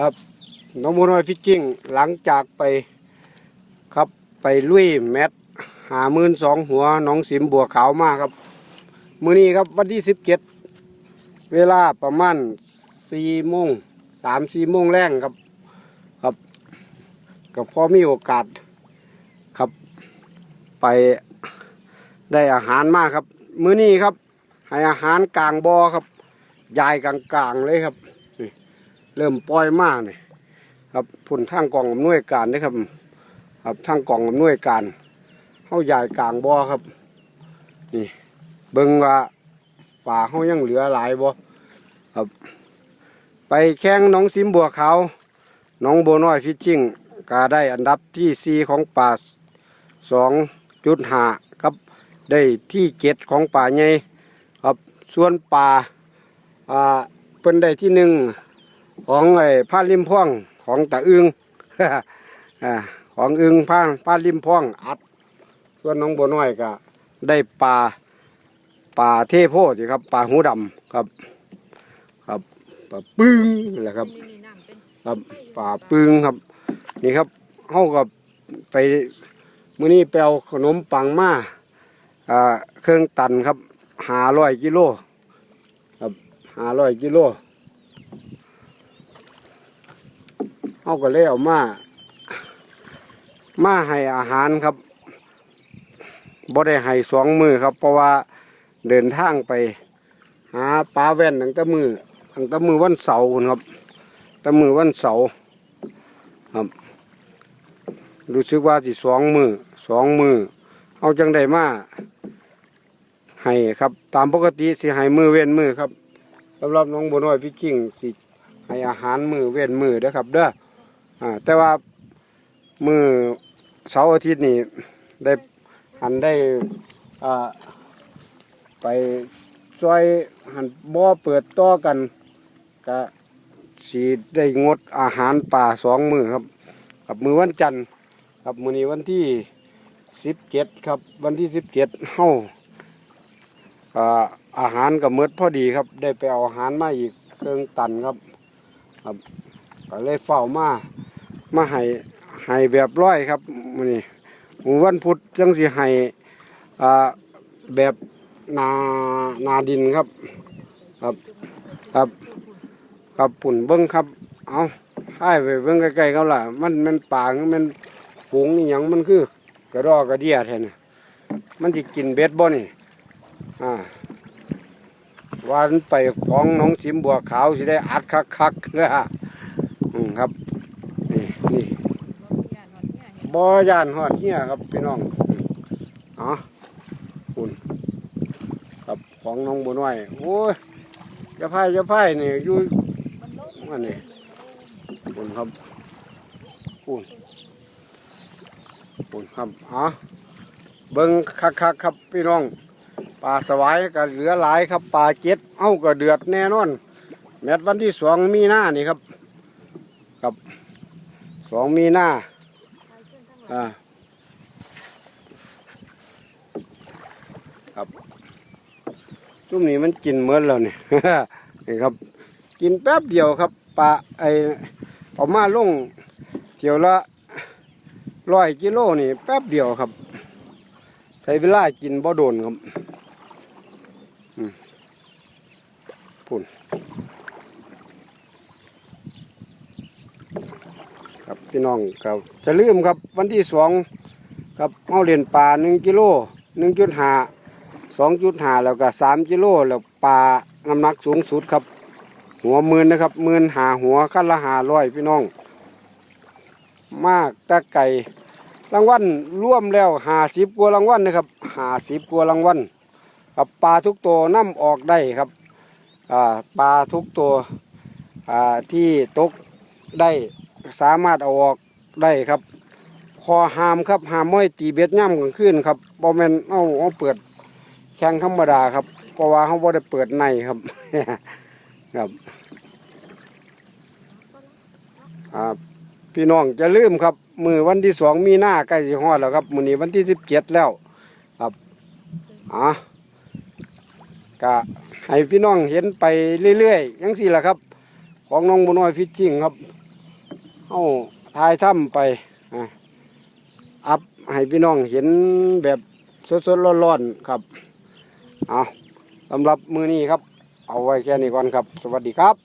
ครับน้องบัวน้อยฟิชชิ่งหลังจากไปครับไปลุยแมตช์หามื่นสองหัวน้องสิมบัวขาวมากครับ มื้อนี้ครับวันที่สิบเจ็ดเวลาประมาณสี่โมงสามสี่โมงแรงครับ ครับก็พอมีโอกาสครับ ไปได้อาหารมากครับ มื้อนี้ครับ ให้อาหารกลางบอครับยายกลางๆเลยครับ เริ่มปล่อยมากนี่ครับผุนทางกองอำนวยการนี่ครับ ครับทางกองอำนวยการเฮายายกลางบ่อครับ นี่เบิ่งว่าฝาเฮายังเหลือหลายบ่ครับ ไปแข่งน้องสิมบัวขาน้องโบน้อยฟิชชิ่งก็ได้อันดับที่สี่ของป่าสองจุดห้าครับได้ที่เจ็ดของป่าใหญ่ครับส่วนป่าอ่าเป็นได้ที่หนึ่ง ของไอ้ผ้าริมพ่วงของตะอึงอ่าของอึงผ้าผ้าริมพ่วงอัด ส่วนน้องบัวน้อยก็ได้ปลาปลาเทโพดครับปลาหูดำครับ ครับปลาปึ้งนี่แหละครับป็นครับป่าปึ้งครับ นี่ครับเฮากับไปมื้อนี้ไปเอาขนมปังมาอ่าเครื่องตันครับหาร้อยกิโลครับหาร้อยกิโล เฮาก็เลยเอามา มาให้อาหารครับบ่ได้ให้สองมือครับ เพราะว่าเดินทางไปหาปลาแว่นตั้งแต่มือตั้งแต่มือวันเสาร์พุ่นครับแต่มือวันเสาร์ครับรู้สึกว่าสิสองมือสองมือเอาจังได้มาให้ครับ ตามปกติสิให้มือเว้นมือครับสำหรับน้องบัวน้อยฟิชชิ่งสิให้อาหารมือเว้นมือเด้อครับเด้อ อ่าแต่ว่ามือเสาร์อาทิตย์นี่ได้หันได้อ่าไปซอยหันบ่อเปิดต่อกันก็สีได้งดอาหารป่าสองมือครับ กับมือวันจันทร์ครับมือนี้วันที่สิบเจ็ดครับ วันที่สิบเจ็ดเฮาอ่าอาหารกับเมืดพอดีครับ ได้ไปเอาอาหารมาอีกเครื่องตันครับ ครับก็เลยเฝ้ามา มาให้ให้แบบร้อยครับมือนี้มือวันพุธจังสิให้อ่าแบบนานาดินครับครับครับครับปุ่นเบิ้งครับ เอาให้ไปเบิ้งใกล้ๆเขาล่ะ มันมันป่ามันฝูงนี่ยังมันคือกระรอกกระเดียแทนมันจะกินเบ็ดบ่นี่อ่าวานไปของน้องสิมบัวขาวสิได้อัดคักคักๆอืมครับ นี่บ่มีญาติหอย่านหอดเหี้ยครับพี่น้องอ๋อปุ่นครับของน้องบัวน้อยโอ้ยจะพายจะพายนี่อยู่อันนี้ปุ่นครับปุ่นปุ่นครับอ๋อเบิ้งคักคักๆครับพี่น้องปลาสวายก็เหลือหลายครับปลาเจ็ดเอ้าก็เดือดแน่นอน แมตช์วันที่สองมีหน้านี่ครับ ครับ องมีหน้าอ่าครับช่วงนี้มันกินเมือนแล้วนี่ยนี่ครับ กินแป๊บเดียวครับปลาไอเอามาลงเที่ยวละร้อยกิโลนี่แป๊บเดียวครับ ใช้เวลากินบ่โดนครับอืมปุ่น ครับพี่น้องครับจะลืมครับวันที่สองครับเอาเรียนปลาหนึ่งกิโลหนึ่งจุดหาสองจุดหาแล้วก็สามกิโลแล้วปลาน้ำหนักสูงสุดครับ หัวหมื่นนะครับหมื่นหาหัวขั้นละหาร้อยพี่น้อง มากตะไก่รางวัลร่วมแล้วหาสิบกัวรางวัลนะครับหาสิบกัวรางวัลครับปลาทุกตัวนํออกได้ครับปลาทุกตัวที่ตกได้ สามารถเอาออกได้ครับ คอหามครับหามม้อยตีเบ็ดย่ำกลางคืนครับบอแมนเอาเอาเปิดแข่งธรรมดาครับเพราะว่าเขาบ่ได้เปิดในครับ ครับอ่าพี่น้องจะลืมครับ มือวันที่สองมีหน้าใกล้สิฮอดแล้วครับมือนี้วันที่สิบเจ็ดแล้ว ครับอะกะให้พี่น้องเห็นไปเรื่อยๆยังสี่ละครับ ของน้องบุญน้อยฟิชชิ่งครับ เอาทายถ้ำไปอะอัพให้พี่น้องเห็นแบบสดๆร้อนๆครับ เอาสำหรับมือนี้ครับ เอาไว้แค่นี้ก่อนครับ สวัสดีครับ